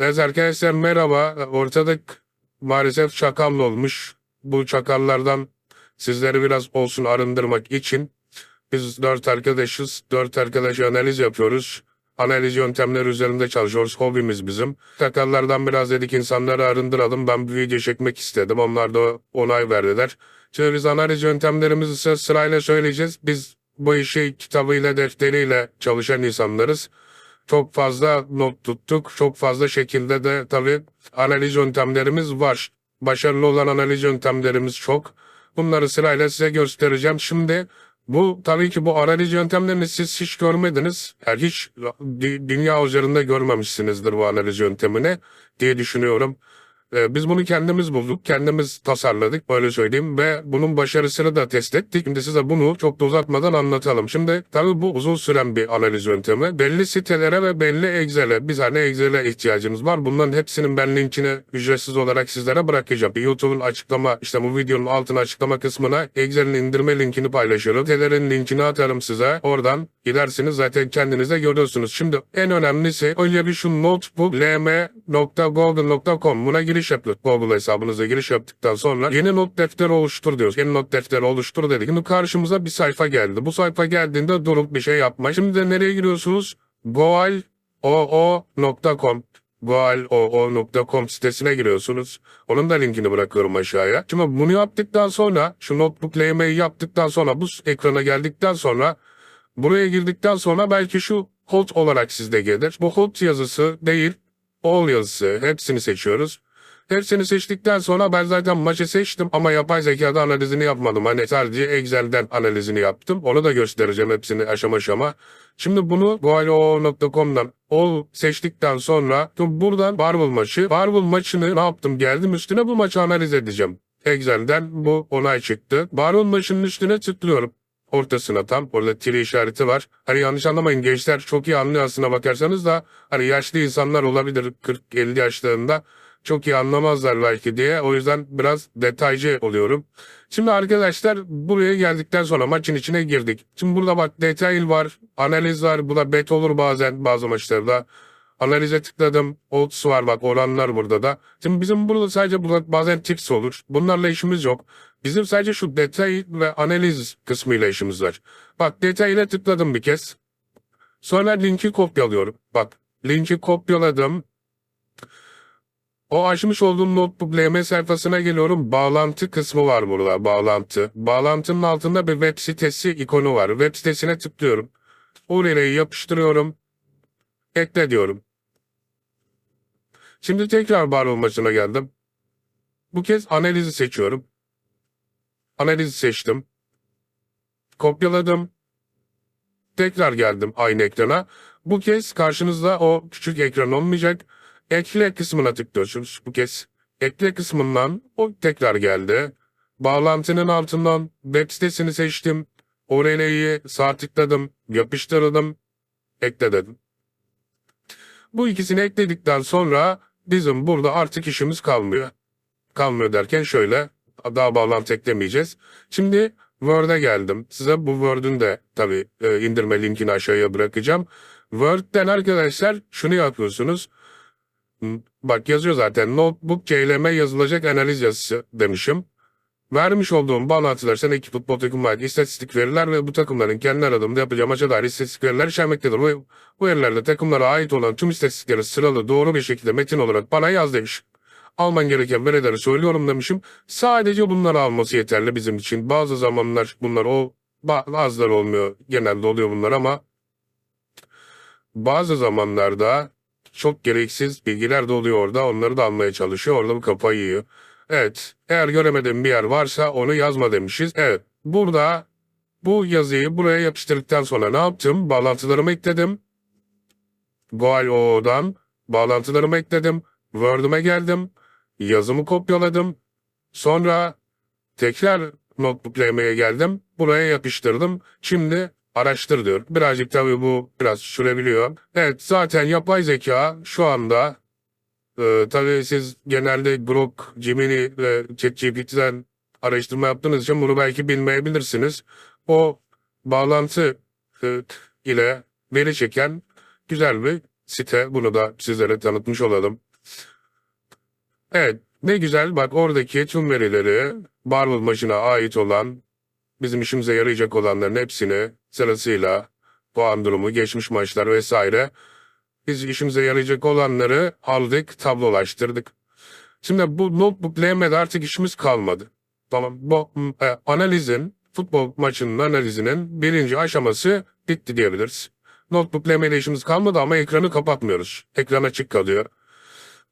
Evet arkadaşlar merhaba. Ortalık maalesef çakal olmuş. Bu çakallardan sizleri biraz olsun arındırmak için biz dört arkadaşız. Dört arkadaş analiz yapıyoruz. Analiz yöntemleri üzerinde çalışıyoruz. Hobimiz bizim. Çakallardan biraz dedik insanları arındıralım. Ben bir video çekmek istedim. Onlar da onay verdiler. Şimdi biz analiz yöntemlerimizi sırayla söyleyeceğiz. Biz bu işi kitabıyla, defteriyle çalışan insanlarız çok fazla not tuttuk. Çok fazla şekilde de tabii analiz yöntemlerimiz var. Başarılı olan analiz yöntemlerimiz çok. Bunları sırayla size göstereceğim. Şimdi bu tabii ki bu analiz yöntemlerini siz hiç görmediniz. Yani hiç dü- dünya üzerinde görmemişsinizdir bu analiz yöntemini diye düşünüyorum. Ee, Biz bunu kendimiz bulduk, kendimiz tasarladık böyle söyleyeyim ve bunun başarısını da test ettik. Şimdi size bunu çok da uzatmadan anlatalım. Şimdi tabii bu uzun süren bir analiz yöntemi. Belli sitelere ve belli Excel'e, bir tane Excel'e ihtiyacınız var. Bunların hepsinin ben linkini ücretsiz olarak sizlere bırakacağım. YouTube'un açıklama, işte bu videonun altına açıklama kısmına Excel'in indirme linkini paylaşıyorum. Sitelerin linkini atarım size. Oradan gidersiniz zaten kendiniz de görüyorsunuz. Şimdi en önemlisi önce bir şu notebook lm.google.com buna giriş yaptık. Google hesabınıza giriş yaptıktan sonra yeni not defteri oluştur diyoruz. Yeni not defteri oluştur dedik. Şimdi karşımıza bir sayfa geldi. Bu sayfa geldiğinde durup bir şey yapma. Şimdi de nereye giriyorsunuz? goaloo.com goaloo.com sitesine giriyorsunuz. Onun da linkini bırakıyorum aşağıya. Şimdi bunu yaptıktan sonra şu notebook LM'yi yaptıktan sonra bu ekrana geldikten sonra buraya girdikten sonra belki şu hold olarak sizde gelir. Bu hold yazısı değil all yazısı hepsini seçiyoruz. Hepsini seçtikten sonra ben zaten maçı seçtim ama yapay zekada analizini yapmadım. Hani sadece Excel'den analizini yaptım. Onu da göstereceğim hepsini aşama aşama. Şimdi bunu goalo.com'dan all seçtikten sonra buradan Marvel maçı. Marvel maçını ne yaptım? Geldim üstüne bu maçı analiz edeceğim. Excel'den bu onay çıktı. Marvel maçının üstüne tıklıyorum. Ortasına tam. Orada tiri işareti var. Hani yanlış anlamayın gençler çok iyi anlıyor aslına bakarsanız da hani yaşlı insanlar olabilir 40-50 yaşlarında çok iyi anlamazlar belki diye. O yüzden biraz detaycı oluyorum. Şimdi arkadaşlar buraya geldikten sonra maçın içine girdik. Şimdi burada bak detay var, analiz var. Bu da bet olur bazen bazı maçlarda. Analize tıkladım. Odds var bak oranlar burada da. Şimdi bizim burada sadece burada bazen tips olur. Bunlarla işimiz yok. Bizim sadece şu detay ve analiz kısmıyla işimiz var. Bak detayına tıkladım bir kez. Sonra linki kopyalıyorum. Bak linki kopyaladım. O açmış olduğum notebook LM sayfasına geliyorum. Bağlantı kısmı var burada. Bağlantı. Bağlantının altında bir web sitesi ikonu var. Web sitesine tıklıyorum. Oraya yapıştırıyorum. Ekle diyorum. Şimdi tekrar var olmasına geldim. Bu kez analizi seçiyorum. Analizi seçtim. Kopyaladım. Tekrar geldim aynı ekrana. Bu kez karşınızda o küçük ekran olmayacak. Ekle kısmına tıklıyorsunuz. Bu kez ekle kısmından o tekrar geldi. Bağlantının altından web sitesini seçtim. Orayı sağ tıkladım. Yapıştırdım. Ekle dedim. Bu ikisini ekledikten sonra bizim burada artık işimiz kalmıyor. Kalmıyor derken şöyle daha bağlantı eklemeyeceğiz. Şimdi Word'e geldim. Size bu Word'ün de tabii e, indirme linkini aşağıya bırakacağım. Word'den arkadaşlar şunu yapıyorsunuz. Bak yazıyor zaten notebook CLM yazılacak analiz yazısı demişim. Vermiş olduğum bağlantılar sen iki futbol takımına ait istatistik veriler ve bu takımların kendi aradığımda yapacağı maça dair istatistik veriler içermektedir. Bu, bu verilerde takımlara ait olan tüm istatistikleri sıralı doğru bir şekilde metin olarak bana yaz demiş. Alman gereken verileri söylüyorum demişim. Sadece bunları alması yeterli bizim için. Bazı zamanlar bunlar o ba- bazıları olmuyor. Genelde oluyor bunlar ama bazı zamanlarda çok gereksiz bilgiler de oluyor orada. Onları da almaya çalışıyor. Orada bu kafayı yiyor. Evet. Eğer göremediğim bir yer varsa onu yazma demişiz. Evet. Burada bu yazıyı buraya yapıştırdıktan sonra ne yaptım? Bağlantılarımı ekledim. Goal.oo'dan bağlantılarımı ekledim. Word'üme geldim. Yazımı kopyaladım. Sonra tekrar notebook geldim. Buraya yapıştırdım. Şimdi araştır diyor. Birazcık tabii bu biraz sürebiliyor. Evet zaten yapay zeka şu anda e, tabii siz genelde Grok, Gemini ve ChatGPT'den araştırma yaptığınız için bunu belki bilmeyebilirsiniz. O bağlantı e, ile veri çeken güzel bir site. Bunu da sizlere tanıtmış olalım. Evet ne güzel bak oradaki tüm verileri Marvel maçına ait olan bizim işimize yarayacak olanların hepsini sırasıyla puan durumu, geçmiş maçlar vesaire biz işimize yarayacak olanları aldık, tablolaştırdık. Şimdi bu notebook LM'de artık işimiz kalmadı. Tamam bu m, e, analizin, futbol maçının analizinin birinci aşaması bitti diyebiliriz. Notebook LM'de işimiz kalmadı ama ekranı kapatmıyoruz. Ekran açık kalıyor.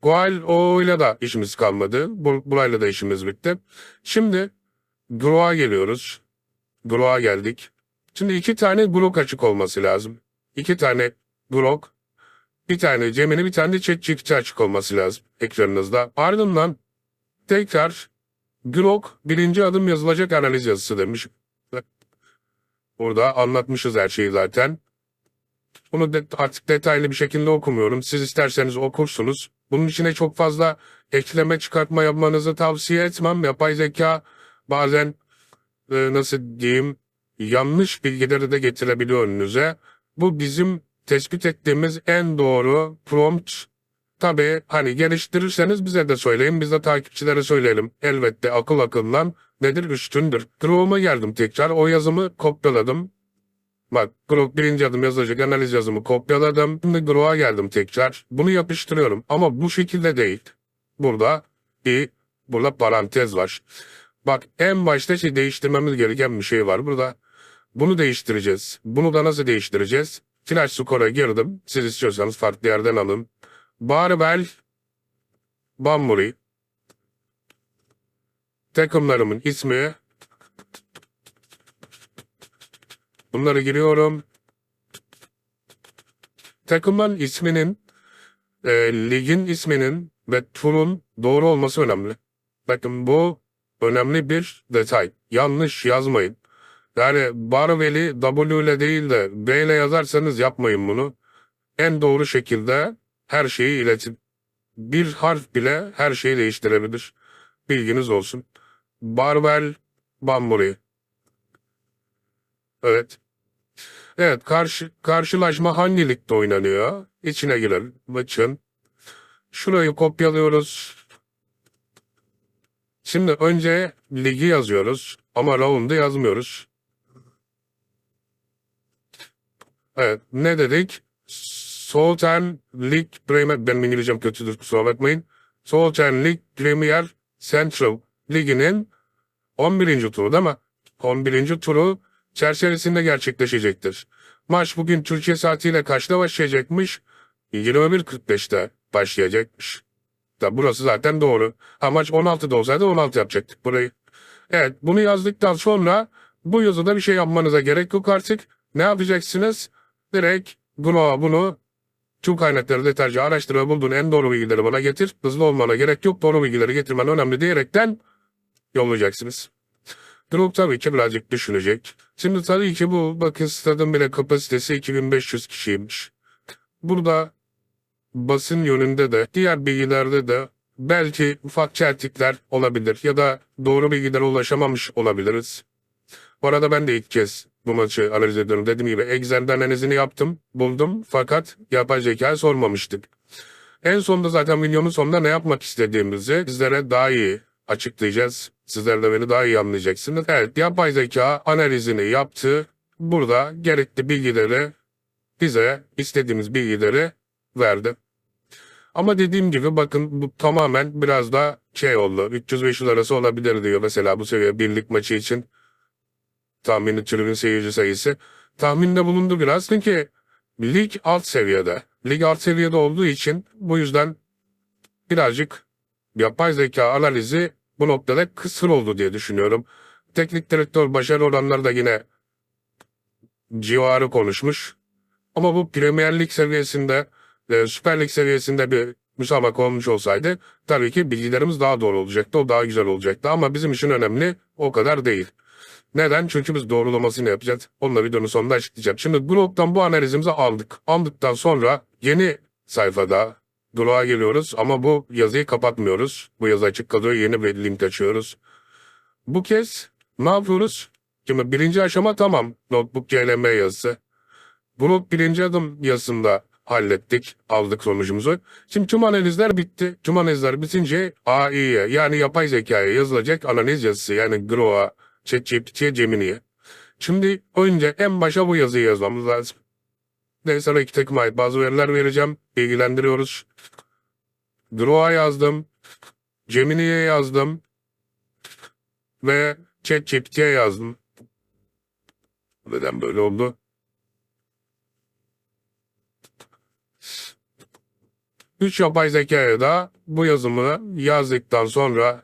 Goal O'yla da işimiz kalmadı. Bu, burayla da işimiz bitti. Şimdi Grok'a geliyoruz. Grok'a geldik. Şimdi iki tane Grok açık olması lazım. İki tane Grok, bir tane Gemini, bir tane de ChatGPT açık olması lazım ekranınızda. Ardından tekrar Grok birinci adım yazılacak analiz yazısı demiş. Burada anlatmışız her şeyi zaten. Bunu de, artık detaylı bir şekilde okumuyorum. Siz isterseniz okursunuz. Bunun içine çok fazla ekleme çıkartma yapmanızı tavsiye etmem. Yapay zeka bazen e, nasıl diyeyim yanlış bilgileri de getirebiliyor önünüze. Bu bizim tespit ettiğimiz en doğru prompt. Tabii hani geliştirirseniz bize de söyleyin. Biz de takipçilere söyleyelim. Elbette akıl akıllan nedir üstündür. Chrome'a geldim tekrar. O yazımı kopyaladım. Bak Grok birinci adım yazacak analiz yazımı kopyaladım. Şimdi Grok'a geldim tekrar. Bunu yapıştırıyorum ama bu şekilde değil. Burada bir burada parantez var. Bak en başta şey değiştirmemiz gereken bir şey var burada. Bunu değiştireceğiz. Bunu da nasıl değiştireceğiz? Flash Score'a girdim. Siz istiyorsanız farklı yerden alın. Barbell Bamburi takımlarımın ismi Bunları giriyorum. Takımın isminin, e, ligin isminin ve turun doğru olması önemli. Bakın bu önemli bir detay. Yanlış yazmayın. Yani Barveli W ile değil de B ile yazarsanız yapmayın bunu. En doğru şekilde her şeyi iletin. Bir harf bile her şeyi değiştirebilir. Bilginiz olsun. Barvel Bamburi. Evet. Evet karşı, karşılaşma hangi ligde oynanıyor? İçine girelim maçın. Şurayı kopyalıyoruz. Şimdi önce ligi yazıyoruz ama round'u yazmıyoruz. Evet ne dedik? Southern League Premier, benim İngilizcem kötüdür kusura bakmayın. Southern League Premier Central Ligi'nin 11. turu değil mi? 11. turu çerçevesinde gerçekleşecektir. Maç bugün Türkiye saatiyle kaçta başlayacakmış? 21.45'te başlayacakmış. Da burası zaten doğru. Ha maç 16'da olsaydı 16 yapacaktık burayı. Evet bunu yazdıktan sonra bu yazıda bir şey yapmanıza gerek yok artık. Ne yapacaksınız? Direkt bunu bunu tüm kaynakları detaylıca araştır ve bulduğun en doğru bilgileri bana getir. Hızlı olmana gerek yok. Doğru bilgileri getirmen önemli diyerekten yollayacaksınız. Grup tabii ki birazcık düşünecek. Şimdi tabii ki bu bakın stadın bile kapasitesi 2500 kişiymiş. Burada basın yönünde de diğer bilgilerde de belki ufak çeltikler olabilir ya da doğru bilgilere ulaşamamış olabiliriz. Bu arada ben de ilk kez bu maçı analiz ediyorum. Dediğim gibi Excel'den analizini yaptım, buldum fakat yapay zekaya sormamıştık. En sonunda zaten videonun sonunda ne yapmak istediğimizi sizlere daha iyi açıklayacağız. Sizler de beni daha iyi anlayacaksınız. Evet, yapay zeka analizini yaptı. Burada gerekli bilgileri bize istediğimiz bilgileri verdi. Ama dediğim gibi bakın bu tamamen biraz da şey oldu. 300-500 arası olabilir diyor mesela bu seviye birlik maçı için. Tahmini tribün seyirci sayısı. Tahminde bulundu biraz çünkü lig alt seviyede. Lig alt seviyede olduğu için bu yüzden birazcık yapay zeka analizi bu noktada kısır oldu diye düşünüyorum. Teknik direktör başarı oranları da yine civarı konuşmuş. Ama bu Premier Lig seviyesinde, e, Süper Lig seviyesinde bir müsabaka olmuş olsaydı tabii ki bilgilerimiz daha doğru olacaktı, o daha güzel olacaktı. Ama bizim için önemli o kadar değil. Neden? Çünkü biz doğrulamasını yapacağız. Onunla videonun sonunda açıklayacağım. Şimdi Globe'dan bu analizimizi aldık. Aldıktan sonra yeni sayfada Globe'a geliyoruz ama bu yazıyı kapatmıyoruz. Bu yazı açık kalıyor. Yeni bir link açıyoruz. Bu kez ne yapıyoruz? Şimdi birinci aşama tamam. Notebook CLM yazısı. Bunu birinci adım yazısında hallettik. Aldık sonucumuzu. Şimdi tüm analizler bitti. Tüm analizler bitince AI'ye yani yapay zekaya yazılacak analiz yazısı yani GRO'a, ChatGPT'ye, Gemini'ye. Şimdi önce en başa bu yazıyı yazmamız lazım. Ve sana iki takım ait bazı veriler vereceğim. Bilgilendiriyoruz. Gro'a yazdım. Gemini'ye yazdım. Ve ChatGPT'ye yazdım. Neden böyle oldu? Üç yapay zekaya da bu yazımı yazdıktan sonra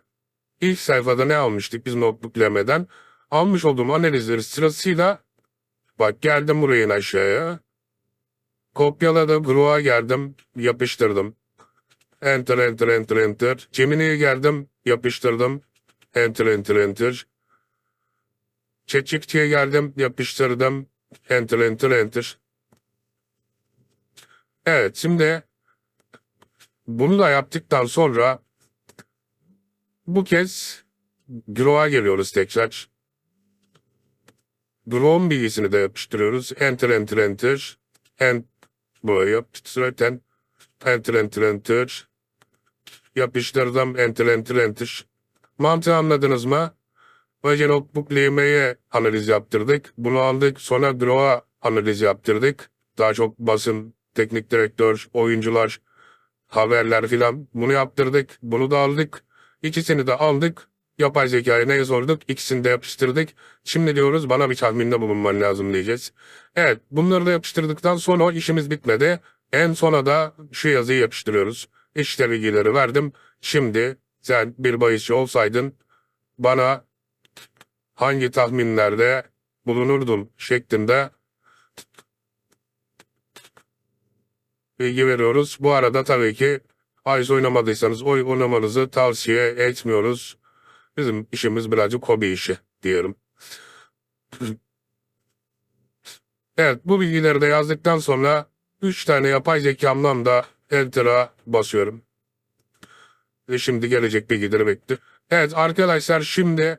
ilk sayfada ne almıştık biz notebooklemeden? Almış olduğum analizleri sırasıyla bak geldim buraya in aşağıya. Kopyaladım, Gro'a geldim, yapıştırdım. Enter, enter, enter, enter. Gemini'ye geldim, yapıştırdım. Enter, enter, enter. ChatGPT'ye geldim, yapıştırdım. Enter, enter, enter. Evet, şimdi bunu da yaptıktan sonra bu kez Grow'a geliyoruz tekrar. Grow'un bilgisini de yapıştırıyoruz. Enter, enter, enter. And buraya yapıştırırken enter, enter, enter. Yapıştırdım, enter, enter, enter. Mantığı anladınız mı? Önce notebook LM'ye analiz yaptırdık. Bunu aldık. Sonra Grow'a analiz yaptırdık. Daha çok basın, teknik direktör, oyuncular, haberler filan. Bunu yaptırdık. Bunu da aldık. İkisini de aldık. Yapay zekaya neye sorduk? İkisini de yapıştırdık. Şimdi diyoruz bana bir tahminde bulunman lazım diyeceğiz. Evet bunları da yapıştırdıktan sonra işimiz bitmedi. En sona da şu yazıyı yapıştırıyoruz. İşte bilgileri verdim. Şimdi sen bir bahisçi olsaydın bana hangi tahminlerde bulunurdun şeklinde bilgi veriyoruz. Bu arada tabii ki Ice oynamadıysanız oy oynamanızı tavsiye etmiyoruz. Bizim işimiz birazcık hobi işi diyelim. Evet bu bilgileri de yazdıktan sonra 3 tane yapay zekamdan da Enter'a basıyorum. Ve şimdi gelecek bilgileri bekliyor. Evet arkadaşlar şimdi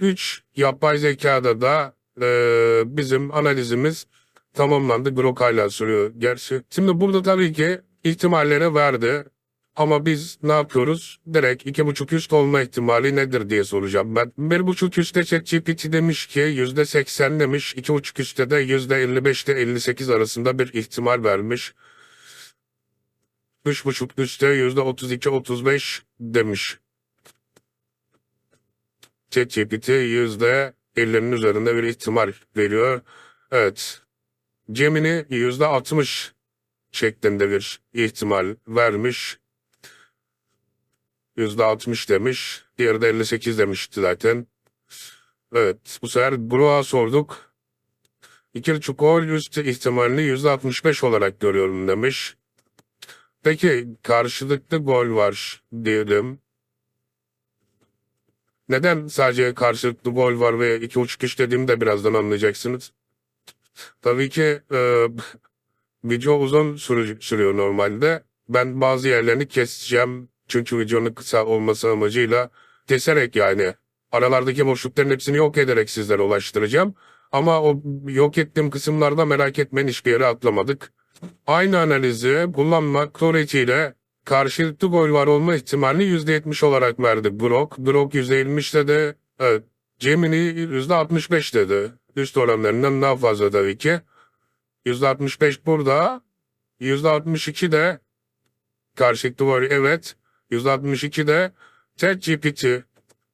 3 yapay zekada da eee, bizim analizimiz tamamlandı. Grok hala sürüyor gerçi. Şimdi burada tabii ki ihtimalleri verdi. Ama biz ne yapıyoruz? Direkt iki buçuk üst olma ihtimali nedir diye soracağım ben. Bir buçuk üstte ChatGPT demiş ki yüzde seksen demiş. iki buçuk üstte de yüzde elli beşte elli sekiz arasında bir ihtimal vermiş. Üç buçuk üstte yüzde otuz iki otuz beş demiş. ChatGPT yüzde elli'nin üzerinde bir ihtimal veriyor. Evet. Gemini yüzde altmış şeklinde bir ihtimal vermiş. Yüzde altmış demiş. Diğeri de 58 demişti zaten. Evet. Bu sefer Gro'a sorduk. İkili çukur üst ihtimalini yüzde 65 olarak görüyorum demiş. Peki karşılıklı gol var diyelim. Neden sadece karşılıklı gol var ve iki uç kişi dediğimi de birazdan anlayacaksınız. Tabii ki e, video uzun sürü- sürüyor normalde. Ben bazı yerlerini keseceğim. Çünkü videonun kısa olması amacıyla keserek yani aralardaki boşlukların hepsini yok ederek sizlere ulaştıracağım. Ama o yok ettiğim kısımlarda merak etmeyin hiçbir yere atlamadık. Aynı analizi kullanmak suretiyle karşılıklı gol var olma ihtimalini %70 olarak verdi Grok. Grok %70 dedi. Evet. Gemini %65 dedi. Üst oranlarından daha fazla tabii ki. %65 burada. %62 de karşılıklı gol evet. 162 de ChatGPT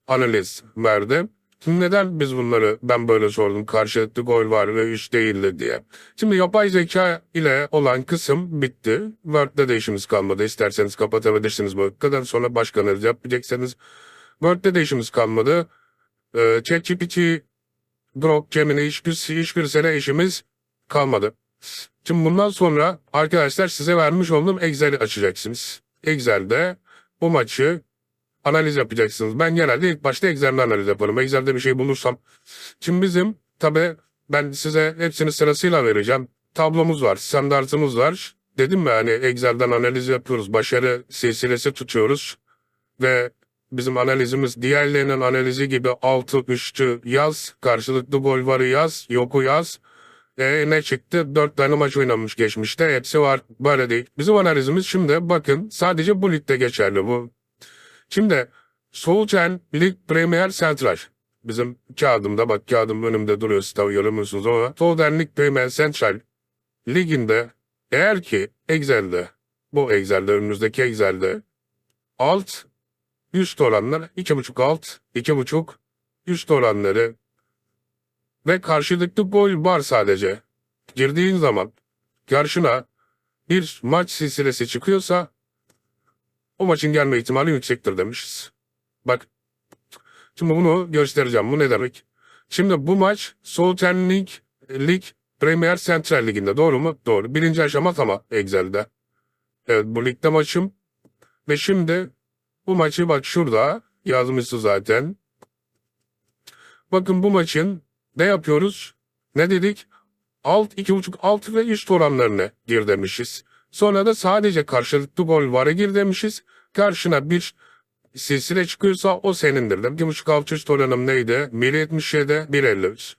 analiz verdi. Şimdi neden biz bunları ben böyle sordum karşılıklı gol var ve 3 değildi diye. Şimdi yapay zeka ile olan kısım bitti. Word'de de işimiz kalmadı. İsterseniz kapatabilirsiniz bu kadar sonra başka analiz yapacaksınız. Word'de de işimiz kalmadı. Ee, ChatGPT, Grok, Gemini hiçbir, hiçbir sene işimiz kalmadı. Şimdi bundan sonra arkadaşlar size vermiş olduğum Excel'i açacaksınız. Excel'de bu maçı analiz yapacaksınız. Ben genelde ilk başta Excel'de analiz yaparım. Excel'de bir şey bulursam. Şimdi bizim tabi ben size hepsini sırasıyla vereceğim. Tablomuz var, standartımız var. Dedim mi hani Excel'den analiz yapıyoruz. Başarı silsilesi tutuyoruz. Ve bizim analizimiz diğerlerinin analizi gibi altı üstü yaz, karşılıklı gol varı yaz, yoku yaz. E, ne çıktı? Dört tane maç oynanmış geçmişte. Hepsi var. Böyle değil. Bizim analizimiz şimdi bakın sadece bu ligde geçerli bu. Şimdi Solskjaer Lig Premier Central. Bizim kağıdımda bak kağıdım önümde duruyor siz tabii göremiyorsunuz ama Solskjaer Lig Premier Central liginde eğer ki Excel'de bu Excel'de önümüzdeki Excel'de alt üst oranlar 2.5 alt 2.5 üst oranları ve karşılıklı gol var sadece. Girdiğin zaman karşına bir maç silsilesi çıkıyorsa o maçın gelme ihtimali yüksektir demişiz. Bak şimdi bunu göstereceğim. Bu ne demek? Şimdi bu maç Southern League, Lig Premier Central Ligi'nde doğru mu? Doğru. Birinci aşama tamam Excel'de. Evet bu ligde maçım. Ve şimdi bu maçı bak şurada yazmıştı zaten. Bakın bu maçın ne yapıyoruz? Ne dedik? Alt, iki buçuk, alt ve üst oranlarını gir demişiz. Sonra da sadece karşılıklı gol varı gir demişiz. Karşına bir silsile çıkıyorsa o senindir. İki buçuk alt üst oranım neydi? 1.77, 1.53.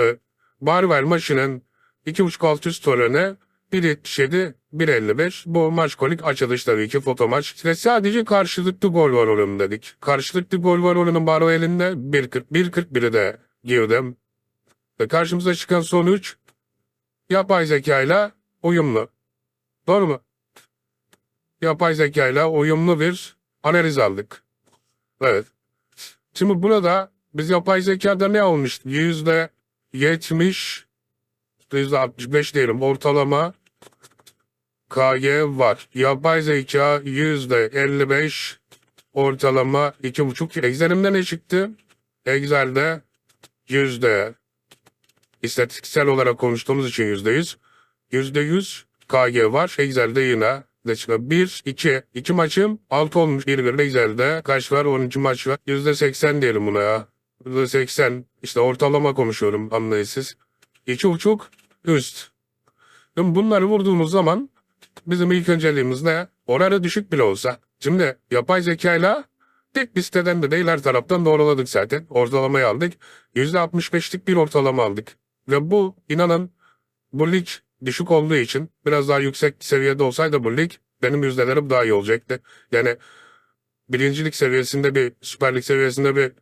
Ee, Barvel maçının iki buçuk alt üst oranı 1.77, 1.55. Bu maç kolik açılış tabii ki foto maç. Ve sadece karşılıklı gol var oranı dedik. Karşılıklı gol var oranın baro elinde 1.40, 1.41'i de girdim. Ve karşımıza çıkan sonuç yapay zekayla uyumlu. Doğru mu? Yapay zekayla uyumlu bir analiz aldık. Evet. Şimdi burada biz yapay zekada ne olmuş? Yüzde yetmiş, yüzde altmış beş diyelim ortalama KG var. Yapay zeka yüzde elli beş ortalama iki buçuk. Excel'imde ne çıktı? Excel'de yüzde istatistiksel olarak konuştuğumuz için yüzde yüz. Yüzde yüz KG var. Excel'de yine de çıkıyor. Bir, iki. iki maçım altı olmuş. Bir bir Excel'de. Kaç var? 12 maç var. Yüzde seksen diyelim buna ya. Yüzde seksen. İşte ortalama konuşuyorum anlayısız. İki buçuk üst. Şimdi bunları vurduğumuz zaman bizim ilk önceliğimiz ne? Oranı düşük bile olsa. Şimdi yapay zekayla tek bir siteden de değil her taraftan doğruladık zaten. Ortalamayı aldık. %65'lik bir ortalama aldık. Ve bu inanın bu lig düşük olduğu için biraz daha yüksek seviyede olsaydı bu lig benim yüzdelerim daha iyi olacaktı. Yani birincilik seviyesinde bir süper lig seviyesinde bir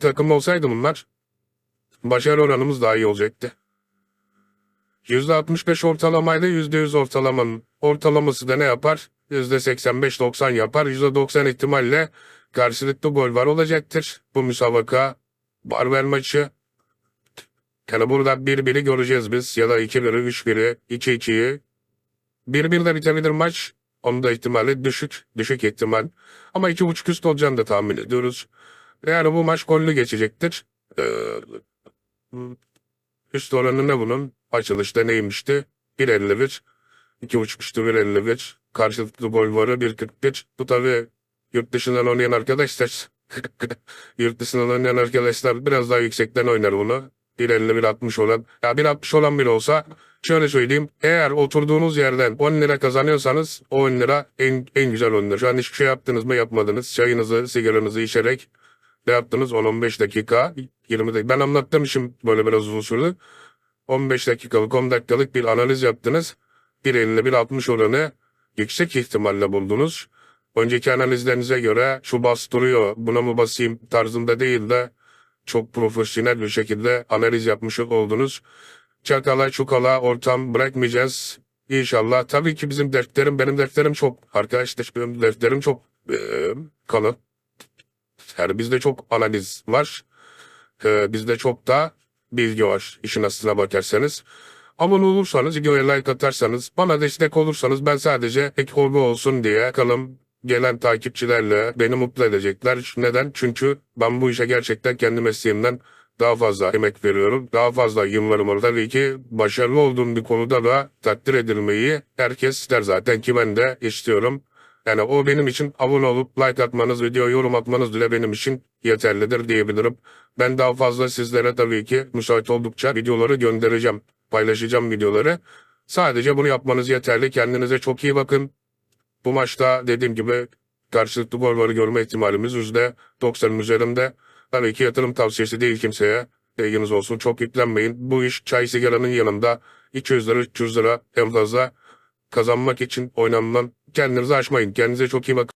takım olsaydı bunlar başarı oranımız daha iyi olacaktı. %65 ortalamayla %100 ortalamanın ortalaması da ne yapar? %85-90 yapar. %90 ihtimalle karşılıklı gol var olacaktır. Bu müsabaka Barber maçı. Yani burada 1-1'i göreceğiz biz ya da 2-1'i, 3-1'i, 2-2'yi. 1-1'de bitebilir maç. Onun da ihtimali düşük, düşük ihtimal. Ama 2.5 üst olacağını da tahmin ediyoruz. Yani bu maç gollü geçecektir. Ee, üst oranı ne bunun? Açılışta neymişti? 1.51. 2.5 üstü 1.51. Karşılıklı gol varı 1.41. Bu tabii yurt dışından oynayan arkadaşlar. yurt dışından oynayan arkadaşlar biraz daha yüksekten oynar bunu. 1.50-1.60 olan. Ya 1.60 olan biri olsa şöyle söyleyeyim. Eğer oturduğunuz yerden 10 lira kazanıyorsanız o 10 lira en, en güzel 10 lira. Şu an hiçbir şey yaptınız mı yapmadınız. Çayınızı, sigaranızı içerek ne yaptınız? 10-15 dakika, 20 dakika. Ben anlattığım için böyle biraz uzun sürdü. 15 dakikalık, 10 dakikalık bir analiz yaptınız. 1.50 1.60 oranı yüksek ihtimalle buldunuz. Önceki analizlerinize göre şu bastırıyor, buna mı basayım tarzında değil de çok profesyonel bir şekilde analiz yapmış oldunuz. Çakala çukala ortam bırakmayacağız. İnşallah. Tabii ki bizim dertlerim, benim dertlerim çok. Arkadaşlar benim dertlerim çok e, kalın. Yani bizde çok analiz var. E, bizde çok da bilgi var işin aslına bakarsanız. Abone olursanız, videoya like atarsanız, bana destek olursanız ben sadece ek hobi olsun diye kalım gelen takipçilerle beni mutlu edecekler. Neden? Çünkü ben bu işe gerçekten kendi mesleğimden daha fazla emek veriyorum. Daha fazla yıllarım var. Tabii ki başarılı olduğum bir konuda da takdir edilmeyi herkes ister zaten ki ben de istiyorum. Yani o benim için abone olup like atmanız, video yorum atmanız bile benim için yeterlidir diyebilirim. Ben daha fazla sizlere tabii ki müsait oldukça videoları göndereceğim. Paylaşacağım videoları. Sadece bunu yapmanız yeterli. Kendinize çok iyi bakın. Bu maçta dediğim gibi karşılıklı gol görme ihtimalimiz %90'ın üzerinde. Tabii ki yatırım tavsiyesi değil kimseye. Bilginiz olsun. Çok yüklenmeyin. Bu iş çay sigaranın yanında 200 lira 300 lira en fazla kazanmak için oynanılan kendinizi aşmayın. Kendinize çok iyi bakın.